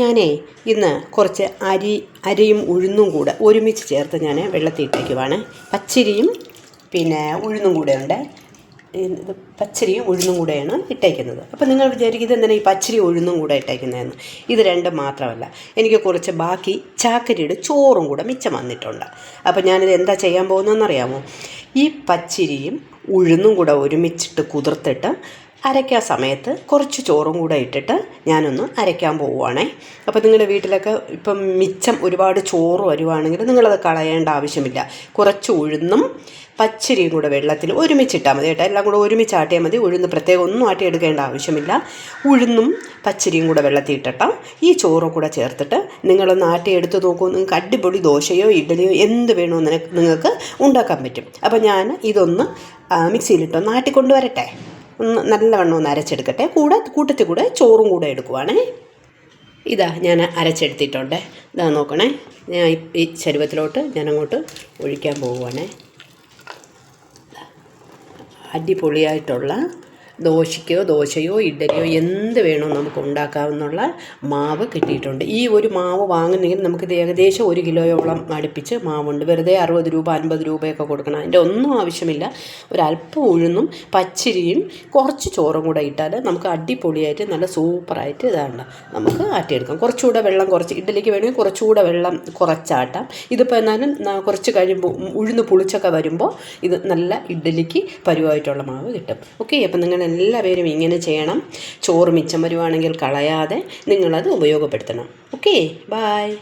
ഞാനേ ഇന്ന് കുറച്ച് അരി അരിയും ഉഴുന്നും കൂടെ ഒരുമിച്ച് ചേർത്ത് ഞാൻ വെള്ളത്തിൽ ഇട്ടേക്കുവാണ്. പച്ചരിയും പിന്നെ ഉഴുന്നും കൂടെ ഉണ്ട് ഇത് പച്ചരിയും ഉഴുന്നും കൂടെയാണ് ഇട്ടേക്കുന്നത്. അപ്പോൾ നിങ്ങൾ വിചാരിക്കുന്നത് എന്തിനാണ് ഈ പച്ചരി ഉഴുന്നും കൂടെ ഇട്ടേക്കുന്നതെന്ന്. ഇത് രണ്ടും മാത്രമല്ല. എനിക്ക് കുറച്ച് ബാക്കി ചാക്കരിയുടെ ചോറും കൂടെ മിച്ചം വന്നിട്ടുണ്ട്. അപ്പോൾ ഞാനിത് എന്താ ചെയ്യാൻ പോകുന്നതെന്ന് അറിയാമോ ഈ പച്ചരിയും ഉഴുന്നും കൂടെ ഒരുമിച്ചിട്ട് കുതിർത്തിട്ട് അരയ്ക്കാൻ സമയത്ത് കുറച്ച് ചോറും കൂടെ ഇട്ടിട്ട് ഞാനൊന്ന് അരയ്ക്കാൻ പോവുകയാണേ അപ്പോൾ നിങ്ങളുടെ വീട്ടിലൊക്കെ ഇപ്പം മിച്ചം ഒരുപാട് ചോറ് വരുവാണെങ്കിൽ നിങ്ങളത് കളയേണ്ട ആവശ്യമില്ല. കുറച്ച് ഉഴുന്നും പച്ചരിയും കൂടെ വെള്ളത്തിൽ ഒരുമിച്ചിട്ടാൽ മതി കേട്ടോ. എല്ലാം കൂടെ ഒരുമിച്ച് ആട്ടിയാൽ മതി. ഉഴുന്ന് പ്രത്യേകം ഒന്നും ആട്ടിയെടുക്കേണ്ട ആവശ്യമില്ല. ഉഴുന്നും പച്ചരിയും കൂടെ വെള്ളത്തിൽ ഇട്ടിട്ട് ഈ ചോറും കൂടെ ചേർത്തിട്ട് നിങ്ങളൊന്ന് ആട്ടിയെടുത്ത് നോക്കൂ. നിങ്ങൾക്ക് അടിപൊളി ദോശയോ ഇഡ്ഡലിയോ എന്ത് വേണോ നിങ്ങൾക്ക് ഉണ്ടാക്കാൻ പറ്റും. അപ്പോൾ ഞാൻ ഇതൊന്ന് മിക്സിയിലിട്ടൊന്ന് ആട്ടിക്കൊണ്ട് വരട്ടെ ഒന്ന് നല്ലവണ്ണം ഒന്ന് അരച്ചെടുക്കട്ടെ. കൂടെ കൂട്ടത്തിൽ കൂടെ ചോറും കൂടെ എടുക്കുവാണേ. ഇതാ ഞാൻ അരച്ചെടുത്തിട്ടുണ്ട്. ഇതാ നോക്കണേ. ഞാൻ ഈ- ചരുവത്തിലോട്ട് ഞാൻ അങ്ങോട്ട് ഒഴിക്കാൻ പോവുകയാണേ അടിപൊളിയായിട്ടുള്ള ദോശയ്ക്കോ ദോശയോ ഇഡ്ഡലിയോ എന്ത് വേണോ നമുക്ക് ഉണ്ടാക്കാവുന്നുള്ള മാവ് കിട്ടിയിട്ടുണ്ട്. ഈ ഒരു മാവ് വാങ്ങുന്നെങ്കിൽ നമുക്കിത് ഏകദേശം ഒരു കിലോയോളം അടുപ്പിച്ച് മാവുണ്ട്. വെറുതെ അറുപത് രൂപ അൻപത് രൂപയൊക്കെ കൊടുക്കണം. അതിന്റെ ഒന്നും ആവശ്യമില്ല. ഒരല്പം ഉഴുന്നും പച്ചരിയും കുറച്ച് ചോറും കൂടെ ഇട്ടാൽ നമുക്ക് അടിപൊളിയായിട്ട് നല്ല സൂപ്പറായിട്ട് ഇതാണ്ട്. നമുക്ക് ആട്ടിയെടുക്കാം കുറച്ചുകൂടെ വെള്ളം കുറച്ച് ഇഡ്ഡലിക്ക് വേണമെങ്കിൽ കുറച്ചുകൂടെ വെള്ളം കുറച്ചാട്ടാം. ഇതിപ്പോൾ എന്നാലും കുറച്ച് കഴിയുമ്പോൾ ഉഴുന്ന് പുളിച്ചൊക്കെ വരുമ്പോൾ ഇത് നല്ല ഇഡ്ഡലിക്ക് പരുവായിട്ടുള്ള മാവ് കിട്ടും. ഓക്കെ അപ്പം നിങ്ങൾ എല്ലാവരും ഇങ്ങനെ ചെയ്യണം. ചോറ് മിച്ചം വരുവാണെങ്കിൽ കളയാതെ നിങ്ങളത് ഉപയോഗപ്പെടുത്തണം. Okay bye